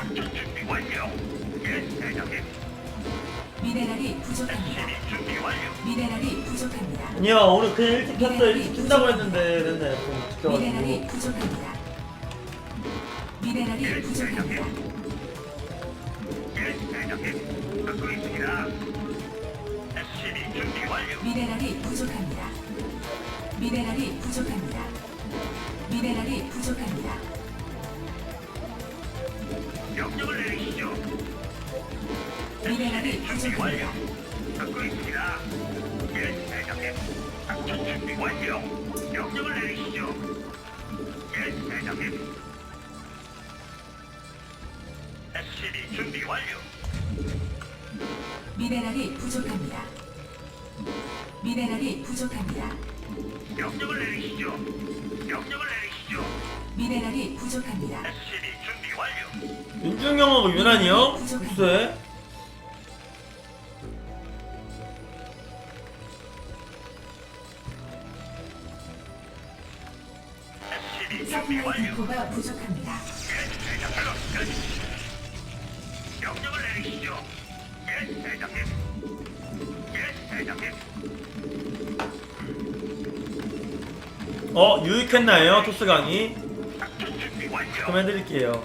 작전 준비 완료. 예, 대장님. 미네랄이 부족합니다. 준비 완료. 미네랄이 부족합니다. 아니야 오늘 그냥 일찍 켰어 일찍 킨다고 했는데 맨날 좀 미네랄이 지켜가지고 부족합니다. 미네랄이 부족합니다. 예, 대장님. 듣고 있습니다. SCB 준비 완료. 미네랄이 부족합니다. 미네랄이 부족합니다. 미네랄이 부족합니다. 명령을 내리시죠. 미네랄이 준비 완료. 듣고 있습니다. 예, 대장님. 작전 준비 완료. 명령을 내리시죠. 예, 대장님. SCB 준비 완료. 미네랄이 부족합니다. 미네랄이 부족합니다. 명령을 내리시죠. 명령을 내리시죠. 미네랄이 부족합니다. SCB. 윤중형하고 유난히 형? 글쎄 서플라이. 디포가 부족합니다. 예. 명령을 내리시죠. 예, 대장님. 예, 대장님. 어 유익했나요 토스 강의? 작전 준비 완료. 그럼 해드릴게요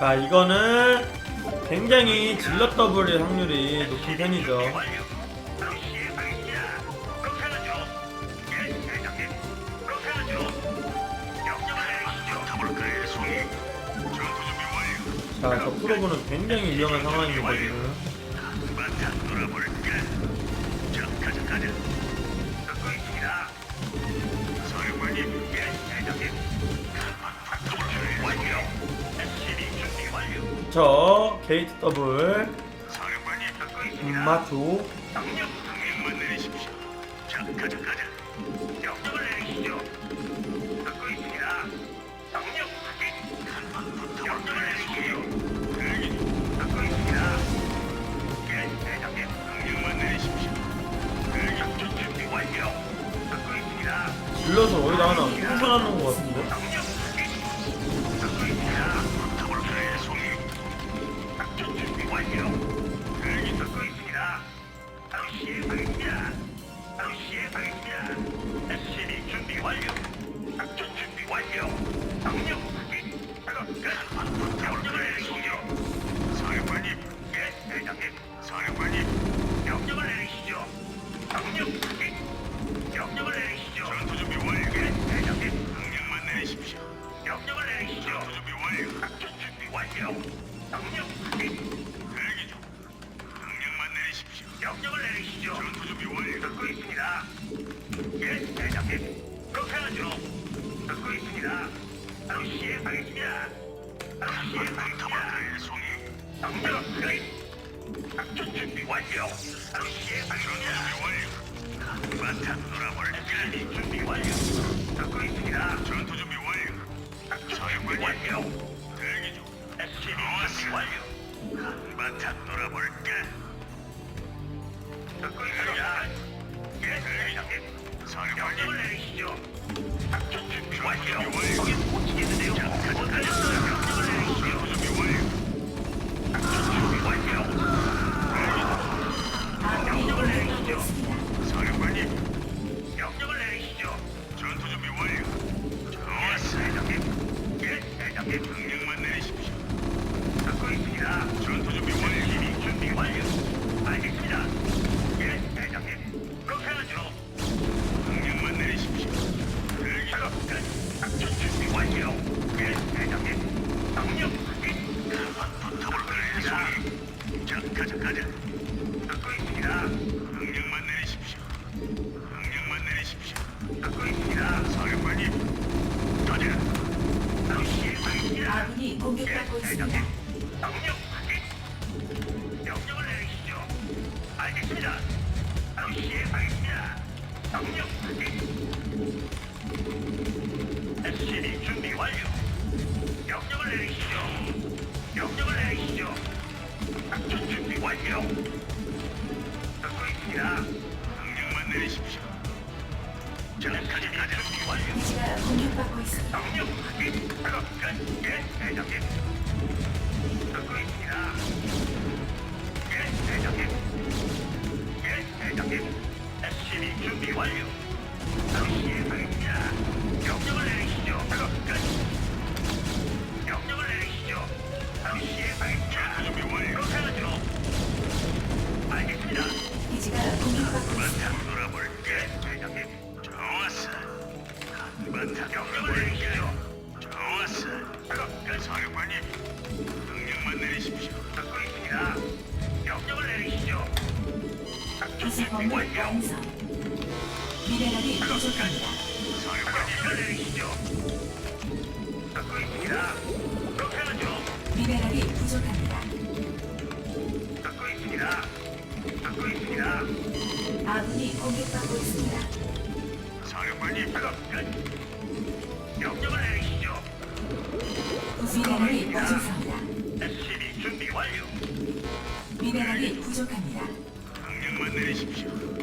자 이거는 굉장히 질럿 더블의 확률이 높은 편이죠. 자저 프로브는 굉장히 위험한 상황입니다 지금 저 게이트 더블 있습니다. 질럿을 어디다 하나 풍선하는 것 같은데 작전 준비 완료. 바로 시행하겠습니다. 준비 완료. 한바탕 놀아볼까? 준비 완료. 듣고 있습니다. 전투 준비 완료. 작전 준비 완료. 명령 확인. SCB 준비 완료. 명령을 내리시죠. 완료. 바로 시행하겠습니다. 명령을 내리시죠. 작업 끝. 명령을 내리시죠. 바로 시행하겠습니다. 준비 완료. 그렇게 하죠. 알겠습니다. 기지가 공격받고 있습니다. 한바탕 놀아볼게, 대장님. 좋았어. 한바탕 명령을 내리시죠. 좋았어. 작업 끝, 사령관님. 명령만 내리십시오. 듣고 있습니다. 명령을 내리시죠. 작전 준비 구성범을 완료. 완성. 미네랄이 부족합니다. 미네랄이. 아군이 공격받고 있습니다. 미네랄이. 미네랄이. 명령만 내리십시오.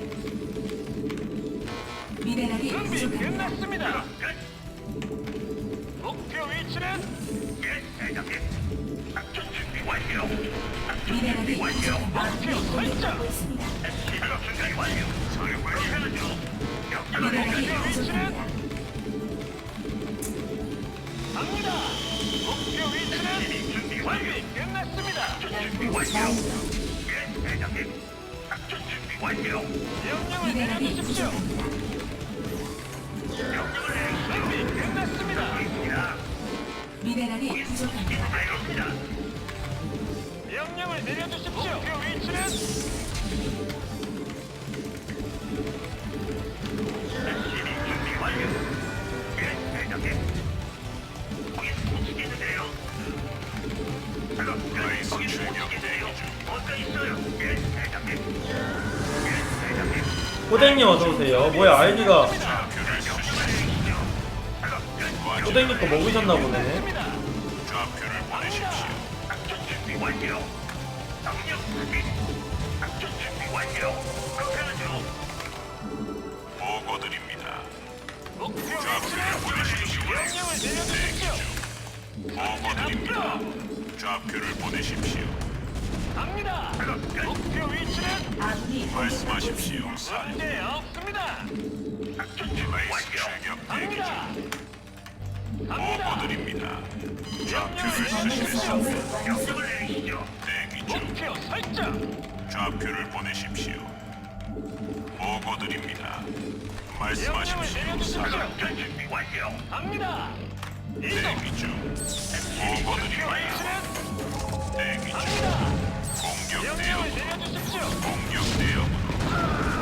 준비. 끝났습니다. 끝. 목표 위치는 예, 대장님. 작전 준비 완료. 작전 미네랄이 준비 완료. 부족합니다. 아군이 공격받고 있습니다. SCB 준비 완료. 사령관님 하죠. 명령을 미네랄이 내리시죠. 부족합니다. 갑니다. 목표 위치는 SCB 준비 완료. 준비 끝났습니다. 작전 준비 완료. 예, 대장님. 작전 준비 완료. 명령을 미네랄이 내려주십시오. 부족합니다. 준비 끝났습니다. 미네랄이 부족합니다. 명령을 내려주십시오. 목표 위치는 SCB 준비 완료. 예, 대장님. 거기. 작업 끝. 거기 묻히겠는데요. 뭔가 있어요. 예, 대장님. 예, 대장님. 호댕님 어서오세요. 뭐야, 아이디가 끝. 호댕님 거 먹으셨나 보네. 끝났습니다. 좌표를 보내십시오. 작전 준비 완료. 명령 확인. 작전 준비 완료. 그렇게 하죠. 보고 드립니다. 목표 위치는 명령을 내려주십시오. 보고 드립니다. 좌표를 보내십시오. 갑니다. 목표 위치는 아군이 말씀하십시오. 문제 없습니다. 작전 준비 완료. 갑니다. 갑니다. 보고드립니다. 좌표를. 완성. 명령을 내리시죠. 대기 중. 목표 설정. 좌표를 보내십시오. 보고드립니다. 말씀하십시오. 내려주십시오. 작전 준비 완료. 갑니다. 이동. 대기 중. 보고드립니다. 위치는 대기 중. 갑니다. 공격 명령을 대응. 내려주십시오. 공격 대응. 목표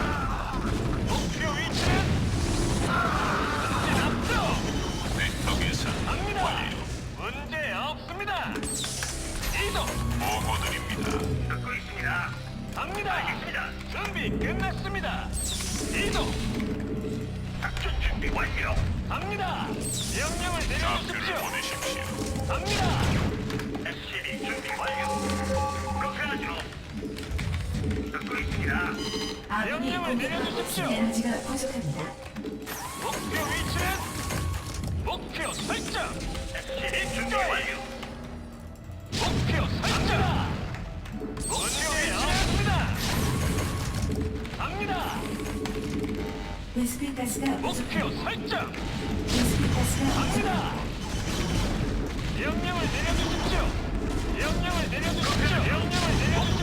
명령을 내려주십시오. 에너지가 부족합니다. 목표 위치는 목표 설정. SCB 준비 완료. 목표 설정. 목표 위치는 갑니다. 베스핀 가스가 목표 부족합니다. 설정. 베스핀 가스가 갑니다. 명령을 내려주십시오. 명령을 내려주십시오. 명령을 내려주십시오.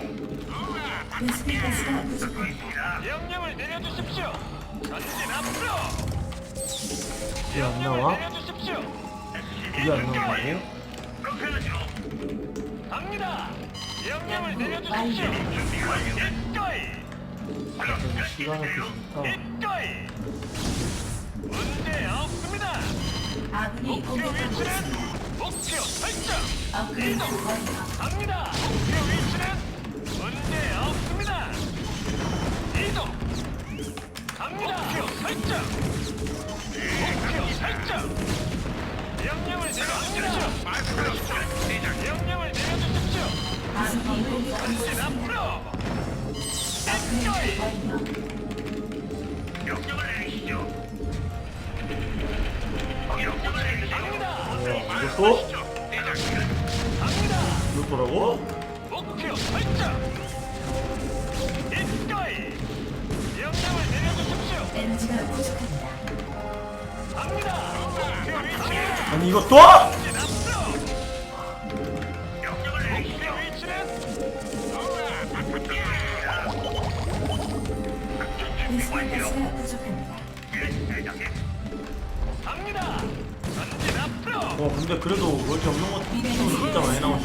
가스가. 있습니다. 명령을 내려주십시오. 전진 앞으로. 이게 안 명령을 나와? 내려주십시오. SCB 이게 안 준비 완료. 나온다고? 그렇게 하죠. 갑니다. 명령을 완료. 내려주십시오. 준비 완료. 이거이. 작업 좀끝 시간 있는데요. 없이 좋다. 이거이. 문제 없습니다. 아군이 목표 공격받고 위치는 있습니다. 목표 설정. 업그레이드 완료. 갑니다. 목표 위치는 문제 없습니다. 이동. 갑니다. 목표 설정. 목표 설정. 명령을 내려주십시오. 명령을 내려주십시오. 아군이 공격받고 전진 있습니다. 앞으로. 업그레이드 완료. 명령을 내리시죠. 명령을 내리시죠. 갑니다. 뭐야 이것도? 갑니다. 이것도라고? 목표 설정. 이거이. 명령을 내려주십시오. 에너지가 부족합니다. 갑니다. 목표 위치는 아니 이것도? 전진 앞으로. 명령을 내리시죠. 목표 위치는 베스핀 가스가 부족합니다. 예, 대장님. 갑니다. 전진 앞으로. 어 근데 그래도 멀티 없는 것도 진짜 많이 나오시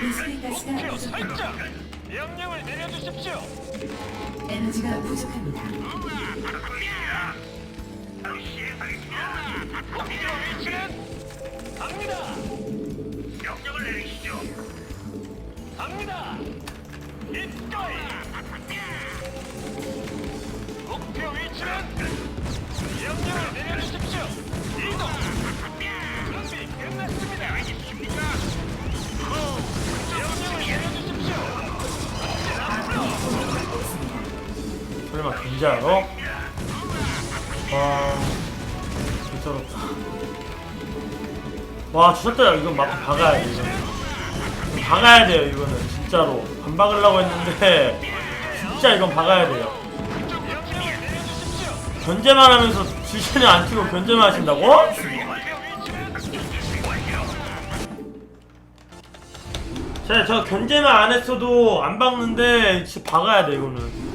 베스핀 가스가 목표 부족합니다. 설정. 명령을 내려주십시오. 에너지가 부족합니다. 목표 위치는 갑니다. 명령을 내리시죠. 갑니다. 이거이. 목표 위치는 명령을 내려주십시오. 이동. 진짜로? 와 미쳐졌다 와 주셨다 이건 막 박아야 돼 이거 박아야 돼요 이거는 진짜로 안 박으려고 했는데 진짜 이건 박아야 돼요. 견제만 하면서 지션이 안 튀고 견제만 하신다고? 자, 저 견제만 안 했어도 안 박는데 진짜 박아야 돼 이거는